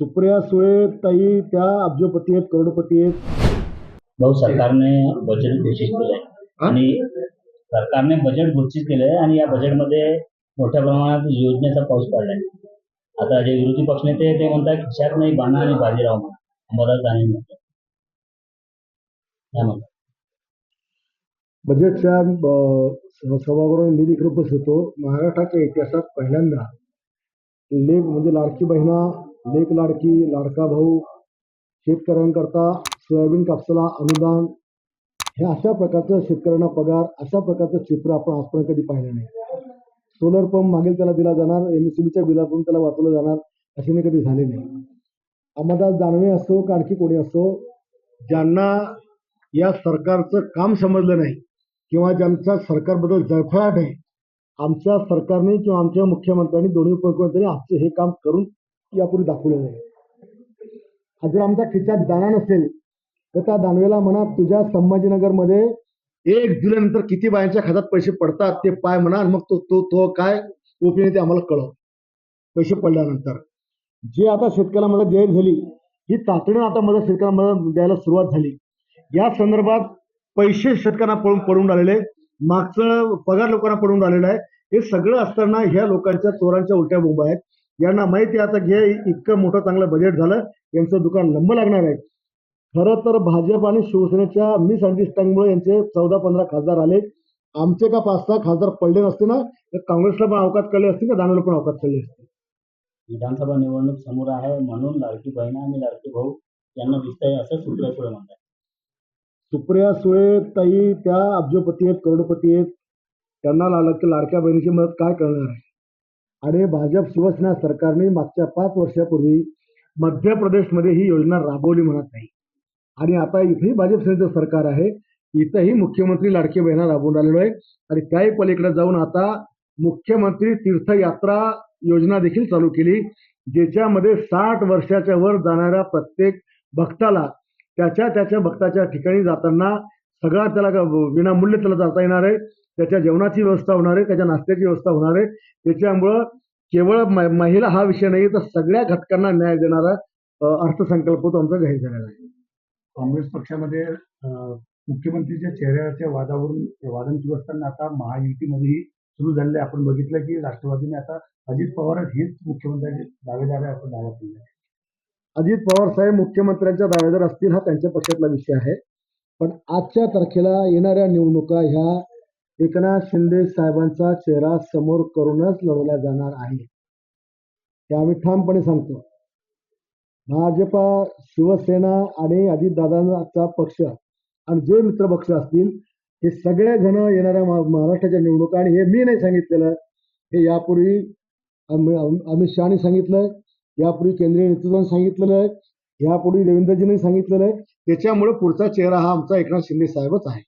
सुप्रिया सुळे ताई त्या अब्जोपती आहेत करोडपती आहेत. भाऊ सरकारने बजेट घोषित केलंय. आणि सरकारने बजेट घोषित केलंय आणि या बजेटमध्ये मोठ्या प्रमाणात योजनेचा पाऊस पडलाय. आता जे विरोधी पक्षनेते ते म्हणतात खिशात नाही बाणा आणि बाजीराव म्हणा. म्हणतात. काय म्हणतात. बजेटच्या अं, स- सभागृहात मी देखील उपस्थित होतो. महाराष्ट्राच्या इतिहासात पहिल्यांदा लेख म्हणजे लाडकी बहिणा लेख लाडकी लाडका भाऊ शेतकऱ्यांकरता सोयाबीन कापसाला अनुदान. हे अशा प्रकारचं शेतकऱ्यांना पगार अशा प्रकारचं चित्र आपण आजपर्यंत कधी पाहिलं नाही. सोलर पंप मागेल त्याला दिला जाणार एम एस बीच्या बिलातून त्याला वाचवलं जाणार असे नाही कधी झाले नाही. अंबादास दानवे असो का आणखी कोणी असो ज्यांना या सरकारचं काम समजलं नाही किंवा ज्यांचा सरकारबद्दल जळफळाट आहे आमच्या सरकारने किंवा आमच्या मुख्यमंत्र्यांनी दोन्ही उपमुख्यमंत्र्यांनी आमचं हे काम करून यापूर्वी दाखवलेलं नाही. हा जर आमच्या खिशात दाना नसेल तर त्या दानवेला म्हणा तुझ्या संभाजीनगरमध्ये एक जुलैनंतर किती बायांच्या खात्यात पैसे पडतात ते पाय म्हणा मग तो तो तो काय ओपीने ते आम्हाला कळव. पैसे पडल्यानंतर. जे आता शेतकऱ्याला मदत जाहीर झाली ही तातडीनं आता मदत शेतकऱ्याला मदत द्यायला सुरुवात झाली. या संदर्भात पैसे शेतकऱ्यांना पडून पडून राहिलेले मागचं पगार लोकांना पडून राहिलेला आहे. हे सगळं असताना ह्या लोकांच्या चोरांच्या उलट्या बोंबा आहेत. यांना माहिती आता घे इतकं मोठं चांगलं बजेट झालं यांचं दुकान लंब लागणार आहे. खरं तर भाजप आणि शिवसेनेच्या मिसअंडरस्टँडिंगमुळे यांचे चौदा पंधरा खासदार आले. आमचे का पाच सहा खासदार पडले नसते ना तर काँग्रेसला पण अवकात कळले असते का दानवेला पण अवकात कळले असते? विधानसभा निवडणूक समोर आहे म्हणून लाडकी बहिणा आणि लाडके भाऊ यांना दिसतंय असं सुप्रिया सुळे म्हणतात सुप्रिया सुळे ताई त्या अब्जोपती आहेत करोडपती आहेत. त्यांना लाड लाडक्या बहिणीची मदत काय करणार आहे? आणि भाजप शिवसेना सरकारने मागच्या पाच वर्षापूर्वी मध्य प्रदेशमध्ये ही योजना राबवली म्हणत नाही. आणि आता इथेही भाजप सेनेचं सरकार आहे. इथंही मुख्यमंत्री लाडकी बहिणा राबवून राहिलेलो आहे. आणि त्याही पलीकडे जाऊन आता मुख्यमंत्री तीर्थयात्रा योजना देखील चालू केली ज्याच्यामध्ये साठ वर्षाच्या वर जाणाऱ्या प्रत्येक भक्ताला त्याच्या त्याच्या भक्ताच्या ठिकाणी जाताना सगळा त्याला विनामूल्य त्याला जाता येणार आहे. त्याच्या जेवणाची व्यवस्था होणार आहे. त्याच्या नाश्त्याची व्यवस्था होणार आहे. त्याच्यामुळं केवळ महिला हा विषय नाही तर सगळ्या घटकांना न्याय देणारा अर्थसंकल्प तो आमचा जाहीर झालेला आहे. काँग्रेस पक्षामध्ये मुख्यमंत्रीच्या चेहऱ्याच्या वादावरून वादन सुरू असताना आता महायुतीमध्येही सुरू झालेलं आहे. आपण बघितलं की राष्ट्रवादीने आता अजित पवार हेच मुख्यमंत्र्यांचे दावेदार आहे असं दावा केला अजित पवार साहेब मुख्यमंत्र्यांच्या दावेदार असतील हा त्यांच्या पक्षातला विषय आहे. पण आजच्या तारखेला येणाऱ्या निवडणुका ह्या एकनाथ शिंदे साहेबांचा चेहरा समोर करूनच लढवल्या जाणार आहे हे आम्ही ठामपणे सांगतो. भाजपा शिवसेना आणि अजितदादांचा पक्ष आणि जे मित्रपक्ष असतील हे सगळे जण येणाऱ्या महाराष्ट्राच्या निवडणुका आणि हे मी नाही सांगितलेलं हे यापूर्वी अमित शहाने सांगितलं यापूर्वी केंद्रीय नेतृत्वाने सांगितलेलं आहे. यापूर्वी देवेंद्रजींनी सांगितलेलं आहे. त्याच्यामुळे पुढचा चेहरा हा आमचा एकनाथ शिंदे साहेबच आहे.